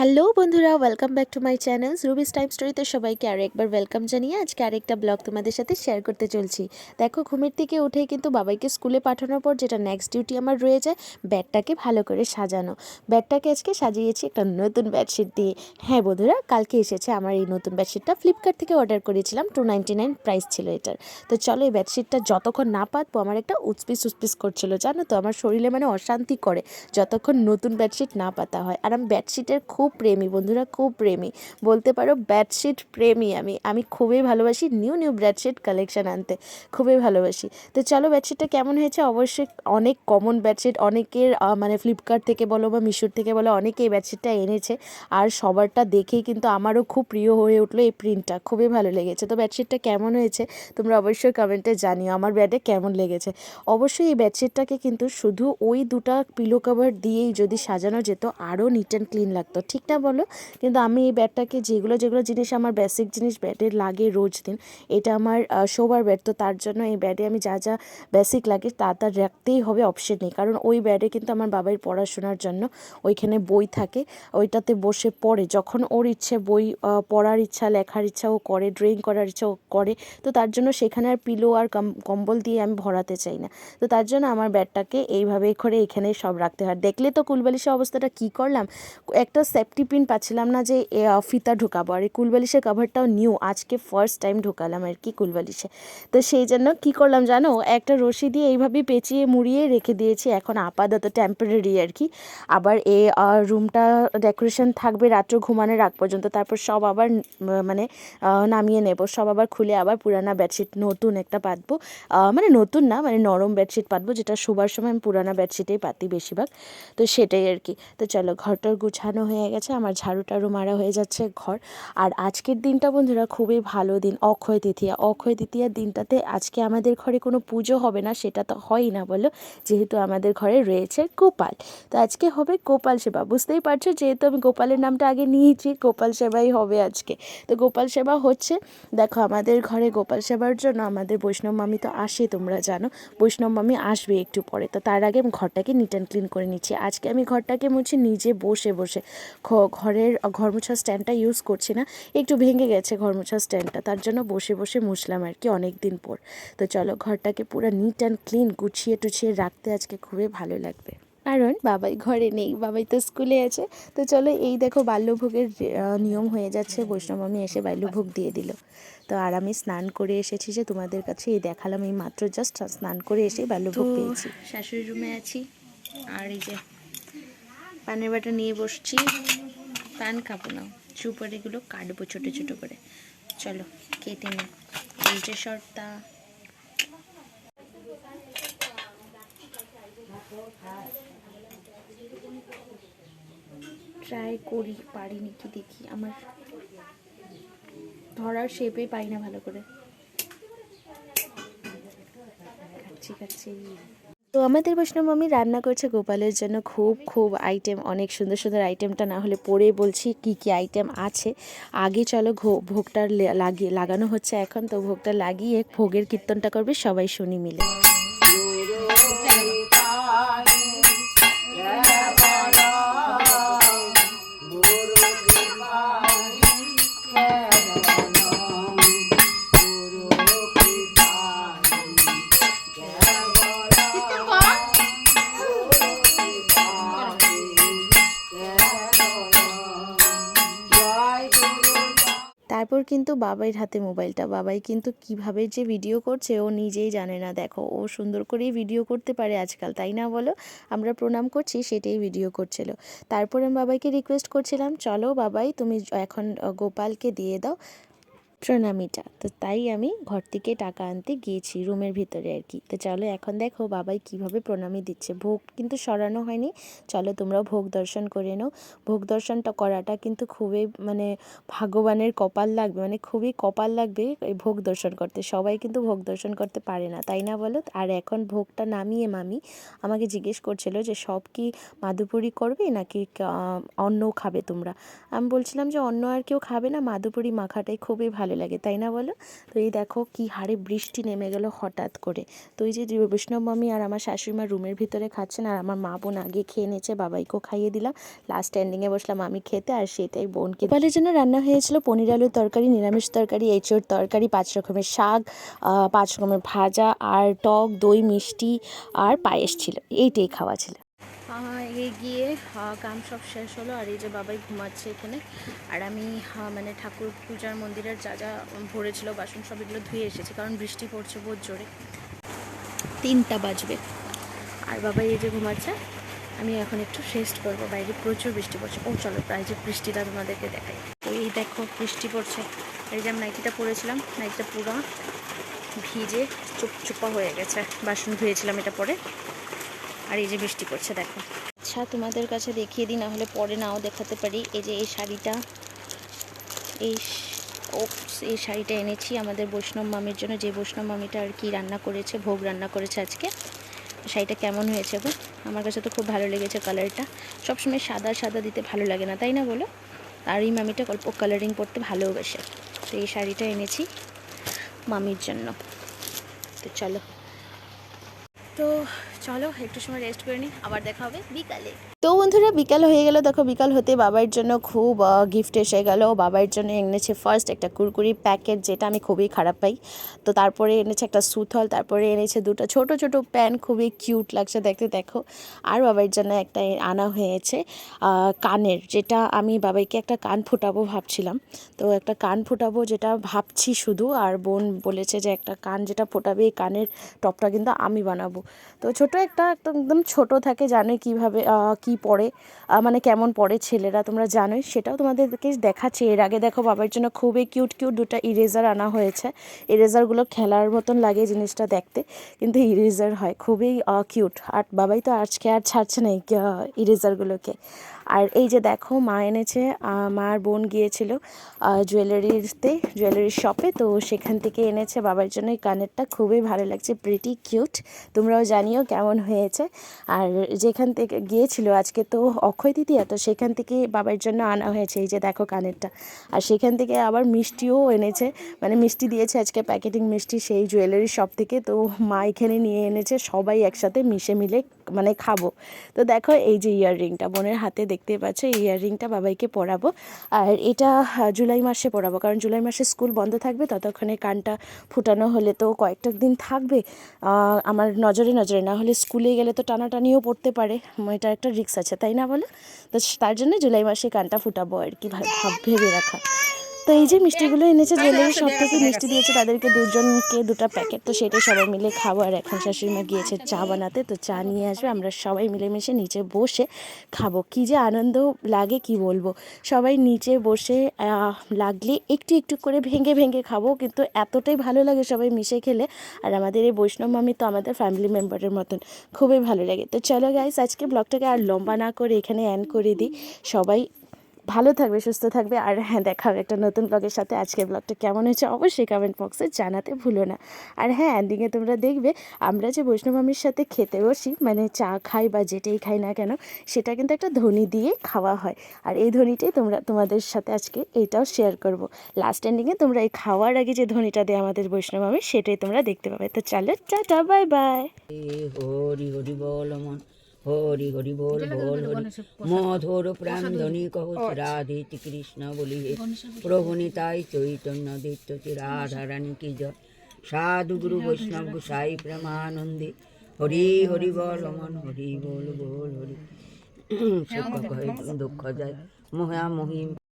Hello বন্ধুরা welcome back to my channel Ruby's time স্টোরিতে সবাইকে আরও একবার ওয়েলকাম জানিয়ে আজকে আরেকটা ব্লগ তোমাদের সাথে শেয়ার করতে চলছি। দেখো, ঘুমের থেকে উঠে কিন্তু বাবাইকে স্কুলে পাঠানোর পর যেটা নেক্সট ডিউটি আমার রয়ে যায় ব্যাডটাকে ভালো করে সাজানো। ব্যাডটাকে আজকে সাজিয়েছি একটা নতুন বেডশিট দিয়ে। হ্যাঁ বন্ধুরা, কালকে এসেছে, আমার এই নতুন বেডশিটটা ফ্লিপকার্ট থেকে অর্ডার করেছিলাম টু নাইনটি নাইন প্রাইস ছিল এটার। তো চলো এই বেডশিটটা যতক্ষণ না পাতবো, আমার একটা উচপিস উচপিস করছিল, জানো তো? আমার শরীরে মানে অশান্তি করে, যতক্ষণ নতুন বেডশিট না পাতা হয়। আর আমি বেডশিটের খুব প্রেমী, বন্ধুরা খুব প্রেমী। বলতে পারো বেডশিট প্রেমী আমি। আমি খুবই ভালোবাসি নিউ নিউ বেডশিট কালেকশান আনতে। খুবই ভালোবাসি। তো চলো বেডশিটটা কেমন হয়েছে? অবশ্যই অনেক কমন বেডশিট অনেকের মানে ফ্লিপকার্ট থেকে বলো বা মিশোর থেকে বলো অনেকে এই বেডশিটটা এনেছে। আর সবারটা দেখেই কিন্তু আমারও খুব প্রিয় হয়ে উঠল এই প্রিন্টটা খুবই ভালো লেগেছে। তো বেডশিটটা কেমন হয়েছে? তোমরা অবশ্যই কমেন্টে জানিও আমার ব্যাডে কেমন লেগেছে। অবশ্যই এই বেডশিটটাকে কিন্তু শুধু ওই দুটা পিলো কভার দিয়েই যদি সাজানো যেত, আরও নিট অ্যান্ড ক্লিন লাগতো। ঠিক না বলো, কিন্তু আমি এই ব্যাডটাকে যেগুলো যেগুলো জিনিস আমার বেসিক জিনিস ব্যাডে লাগে রোজ দিন, এটা আমার শোবার ব্যাড তো তার জন্য এই ব্যাডে আমি যা যা বেসিক লাগে তা তা রাখতেই হবে, অপশন নেই। কারণ ওই ব্যাডে কিন্তু আমার বাবার পড়াশোনার জন্য ওইখানে বই থাকে, ওইটাতে বসে পড়ে। যখন ওর ইচ্ছে বই পড়ার ইচ্ছা, লেখার ইচ্ছা ও করে, ড্রয়িং করার ইচ্ছা ও করে, তো তার জন্য সেখানে আর পিলো আর কম- কম্বল দিয়ে আমি ভরাতে চাই না। তো তার জন্য আমার ব্যাডটাকে এইভাবে করে এখানে সব রাখতে হয়। দেখলে তো কুলবালিশের অবস্থাটা কি করলাম, একটা সেফটি পিন পাচ্ছিলাম না যে এ, ফিতা ঢোকাবো। আর এই কুলবালিশের কাভারটাও নিউ আজকে ফার্স্ট টাইম ঢোকালাম আর কি কুলবালিশে। তো সেই জন্য কি করলাম জানো একটা রশি দিয়ে এইভাবেই পেঁচিয়ে মুড়িয়ে রেখে দিয়েছি এখন আপাতত টেম্পোরারি আর কি। আবার এ রুমটা ডেকোরেশন থাকবে রাত্র ঘুমানোর আগ পর্যন্ত তারপর সব আবার মানে নামিয়ে নেব। সব আবার খুলে আবার পুরানা বেডশিট নতুন একটা পাতবো। মানে নতুন না মানে নরম বেডশিট পাতবো যেটা শোবার সময় আমি পুরানা বেডশিটেই পাতি বেশিরভাগ। তো সেটাই আর কি। তো চলো ঘরটার গুছানো হয়ে গেছে, আমার ঝাড়ু টাড়ু মারা হয়ে যাচ্ছে ঘর। আর আজকের দিনটা বন্ধুরা খুবই ভালো দিন, অক্ষয় তৃতীয়া। অক্ষয় তৃতীয়ার দিনটাতে আজকে আমাদের ঘরে কোনো পুজো হবে না, সেটা তো হয়ই না বলো, যেহেতু আমাদের ঘরে রয়েছে গোপাল। তো আজকে হবে গোপাল সেবা, বুঝতেই পারছ? যেহেতু আমি গোপালের নামটা আগে নিয়েছি, গোপাল সেবাই হবে আজকে। তো গোপাল সেবা হচ্ছে, দেখো আমাদের ঘরে গোপাল সেবার জন্য আমাদের বৈষ্ণব মামি তো আসে, তোমরা জানো। বৈষ্ণব মামি আসবে একটু পরে, তো তার আগে আমি ঘরটাকে নিট অ্যান্ড ক্লিন করে নিচ্ছি। আজকে আমি ঘরটাকে মুছি, নিজে বসে বসে। ঘরের ঘর মোছার স্ট্যান্ডটা ইউজ করছি না। একটু ভেঙে গেছে ঘর মোছার স্ট্যান্ডটা তার জন্য বসে বসে মুছলাম আর কি অনেক দিন পর। তো চলো ঘরটাকে পুরো নিট অ্যান্ড ক্লিন গুছিয়ে টুছিয়ে রাখতে আজকে খুবই ভালো লাগবে। কারণ বাবাই ঘরে নেই বাবাই তো স্কুলে আছে। তো চলো এই দেখো বাল্যভোগের নিয়ম হয়ে যাচ্ছে বৈষ্ণব আমি এসে বাল্যভোগ দিয়ে দিল। তো আর আমি স্নান করে এসেছি যে তোমাদের কাছে এই দেখালাম এই মাত্র জাস্ট স্নান করে এসে বাল্যভোগ পেয়েছি। শাশুড়ি রুমে আছি। আর এই যে পানের বাটা নিয়ে বসছি। পান খাব না। সুপার এগুলো কাটবো ছোটো ছোটো করে। চলো, কেটে নি এই যে শর্টটা ট্রাই করি পারি নাকি দেখি। আমার ধরার শেপে পাই না ভালো করে। কাচ্ছি কাচ্ছি তো আমাদের বৈষ্ণব মামি রান্না করছে গোপালের জন্য খুব খুব আইটেম অনেক সুন্দর সুন্দর আইটেমটা না হলে পরে বলছি কি কি আইটেম আছে। আগে চলো ঘো- ভোগটা লাগিয়ে, লাগানো হচ্ছে এখন। তো ভোগটা লাগিয়ে ভোগের কীর্তনটা করবে সবাই শুনি মিলে। তারপর কিন্তু বাবাইয়ের হাতে মোবাইলটা। বাবাই কিন্তু কীভাবে যে ভিডিও করছে ও নিজেই জানে না। দেখো, ও সুন্দর করেই ভিডিও করতে পারে আজকাল, তাই না বলো? আমরা প্রণাম করছি, সেটাই ভিডিও করছিল। তারপর আমি বাবাইকে রিকোয়েস্ট করছিলাম, চলো বাবাই, তুমি এখন গোপালকে দিয়ে দাও। প্রণামীটা। তো তাই আমি ঘর থেকে টাকা আনতে গিয়েছি রুমের ভিতরে আর কি। তো চলো এখন দেখো বাবাই কীভাবে প্রণামী দিচ্ছে। ভোগ কিন্তু সরানো হয়নি। চলো তোমরাও ভোগ দর্শন করে নাও। ভোগ দর্শনটা করাটা কিন্তু খুবই মানে ভাগ্যবানের কপাল লাগবে। মানে খুবই কপাল লাগবে এই ভোগ দর্শন করতে। সবাই কিন্তু ভোগ দর্শন করতে পারে না, তাই না বলো? আর এখন ভোগটা নামিয়ে মামি আমাকে জিজ্ঞেস করছিল যে সব কি মাদুপুরি করবে নাকি অন্য খাবে তোমরা? আমি বলছিলাম যে অন্য আর কেউ খাবে না। মাদুপুরি মাখাটাই খুবই ভালো ভালো লাগে, তাই না বলো? তো এই দেখো কি হারে বৃষ্টি নেমে গেল হঠাৎ করে। তো এই যে বৈষ্ণব মামি আর আমার শাশুড়ি মা রুমের ভিতরে খাচ্ছেন আর আমার মা বোন আগে খেয়ে নিয়েছে, বাবাইকেও খাইয়ে দিলাম। লাস্ট এন্ডিংয়ে বসলাম আমি খেতে আর সেটাই বোনকে গোপালের জন্য রান্না হয়েছিল পনির আলুর তরকারি, নিরামিষ তরকারি, এঁচোড় তরকারি, পাঁচ রকমের শাক পাঁচ রকমের ভাজা আর টক, দই, মিষ্টি আর পায়েস ছিল। এইটাই খাওয়া ছিল। এই গিয়ে আহ, কাম সব শেষ হলো আর এই যে বাবাই ঘুমাচ্ছে এখানে। আর আমি মানে ঠাকুর পূজার মন্দিরের যা যা ভরেছিল বাসন সব এগুলো ধুয়ে এসেছি কারণ বৃষ্টি পড়ছে বহুত জোরে। তিনটা বাজবে। আর বাবাই এই যে ঘুমাচ্ছে আমি এখন একটু রেস্ট করব বাইরে প্রচুর বৃষ্টি পড়ছে। ও চলো প্রায় যে বৃষ্টিটা তোমাদেরকে দেখাই। ওই দেখো বৃষ্টি পড়ছে। এই যে আমি নাইটিটা পরেছিলাম নাইটিটা পুরো ভিজে চুপচুপা হয়ে গেছে। বাসন ধুয়েছিলাম এটা পরে। আর এই যে বৃষ্টি পড়ছে, দেখো। আচ্ছা তোমাদের কাছে দেখিয়ে দিই না হলে পরে নাও দেখাতে পারি। এই যে এই শাড়িটা, এই ওপস, এই শাড়িটা এনেছি আমাদের বৈষ্ণব মামির জন্য। যে বৈষ্ণব মামিটা আর কি রান্না করেছে, ভোগ রান্না করেছে আজকে, শাড়িটা কেমন হয়েছে গো? আমার কাছে তো খুব ভালো লেগেছে কালারটা। সবসময় সাদা সাদা দিতে ভালো লাগে না, তাই না বলো? আর এই মামিটা অল্প কালারিং পরতে ভালোবাসে। তো এই শাড়িটা এনেছি মামির জন্য। তো চলো। তো চলো একটু সময় রেস্ট করে নিই, আবার দেখা হবে বিকালে। তো বন্ধুরা, বিকাল হয়ে গেল। দেখো, বিকাল হতে বাবার জন্য খুব গিফট এসে গেল। বাবার জন্য এনেছে ফার্স্ট একটা কুরকুরি প্যাকেট যেটা আমি খুবই খারাপ পাই। তো তারপরে এনেছে একটা সুথল, তারপরে এনেছে দুটো ছোট ছোট প্যান খুবই কিউট লাগছে দেখতে, দেখো। আর বাবার জন্য একটা আনা হয়েছে কানের, যেটা আমি বাবাইকে একটা কান ফুটাবো ভাবছিলাম। তো একটা কান ফুটাবো যেটা ভাবছি শুধু, আর বোন বলেছে যে একটা কান যেটা ফোটাবে, এই কানের টপটা কিন্তু আমি বানাবো। তো ছোট একটা একটা একদম ছোট থাকে, জানোই কীভাবে কি পড়ে মানে কেমন পড়ে ছেলেরা, তোমরা জানোই। সেটাও তোমাদেরকে দেখাচ্ছি। এর আগে দেখো বাবার জন্য খুবই কিউট কিউট দুটো ইরেজার আনা হয়েছে। ইরেজারগুলো খেলার মতন লাগে জিনিসটা দেখতে, কিন্তু ইরেজার হয়। খুবই কিউট আর বাবাই তো আজকে আর ছাড়ছে না ইরেজারগুলোকে আর এই যে দেখো, মা এনেছে মার বোন গিয়েছিল জুয়েলারিতে জুয়েলারি শপে তো সেখান থেকে এনেছে। বাবার জন্য এই কানেরটা খুবই ভালো লাগছে প্রিটি কিউট তোমরাও জানিও কেমন হয়েছে। আর যেখান থেকে গিয়েছিল আজকে তো অক্ষয় তৃতীয়া তো সেখান থেকে বাবার জন্য আনা হয়েছে, এই যে দেখো কানেরটা। আর সেখান থেকে আবার মিষ্টিও এনেছে মানে মিষ্টি দিয়েছে আজকে, প্যাকেটিং মিষ্টি সেই জুয়েলারি শপ থেকে। তো মা এখানে নিয়ে এনেছে, সবাই একসাথে মিশে মিলে মানে খাব। তো দেখো এই যে ইয়াররিংটা বোনের হাতে দেখতে পাচ্ছ ইয়াররিংটা বাবাইকে পরাবো। আর এটা জুলাই মাসে পরাবো, কারণ জুলাই মাসে স্কুল বন্ধ থাকবে, ততক্ষণে কানটা ফুটানো হলে তো কয়েকটা দিন থাকবে। আমার নজরে নজরে, না হলে স্কুলে গেলে তো টানাটানিও পড়তে পারে এটা একটা রিক্স আছে, তাই না বলো? তো তার জন্য জুলাই মাসে কানটা ফুটাবো আর কি ভেবে রাখা। তো এই যে মিষ্টিগুলো এনেছে জুয়েলারি সব থেকে মিষ্টি দিয়েছে তাদেরকে দুজনকে দুটো প্যাকেট তো সেটা সবাই মিলে খাব। আর এখন শাশুড়ি মা গিয়েছে চা বানাতে তো চা নিয়ে আসবে। আমরা সবাই মিলেমিশে নিচে বসে খাব। কি যে আনন্দ লাগে কি বলব? সবাই নিচে বসে লাগলে একটু একটু করে ভেঙে ভেঙে খাব কিন্তু এতটাই ভালো লাগে সবাই মিশে খেলে। আর আমাদের এই বৈষ্ণব মামি তো আমাদের ফ্যামিলি মেম্বারের মতন। খুবই ভালো লাগে। তো চলো গাইস আজকে ব্লগটাকে আর লম্বা না করে এখানে অ্যান্ড করে দিই। সবাই ভালো থাকবে, সুস্থ থাকবে। আর হ্যাঁ দেখা হবে একটা নতুন ব্লগের সাথে। আজকের ব্লগটা কেমন হয়েছে অবশ্যই কমেন্ট বক্সে জানাতে ভুলো না। আর হ্যাঁ এন্ডিংয়ে তোমরা দেখবে, আমরা যে বৈষ্ণবামীর সাথে খেতে বসি মানে চা খাই বা যেটাই খাই না কেন, সেটা কিন্তু একটা ধ্বনি দিয়ে খাওয়া হয়। আর এই ধ্বনিটাই তোমরা, তোমাদের সাথে আজকে এইটাও শেয়ার করব। লাস্ট এন্ডিংয়ে তোমরা এই খাওয়ার আগে যে ধ্বনিটা দেয় আমাদের বৈষ্ণবামী সেটাই তোমরা দেখতে পাবে। তো চলো, tata bye bye Hari Hari বল মন হরি হরি বল বল হরি। মধুর প্রাণ ধনী কহ রাধে কৃষ্ণ বলি হে প্রভু নিতাই চৈতন্য দিত্য রাধা রানী কি জয়। সাধু গুরু বৈষ্ণব গোসাই প্রেমানন্দে। হরি হরি বল মন হরি বল বল হরি। দুঃখ যায়। মহা মহিম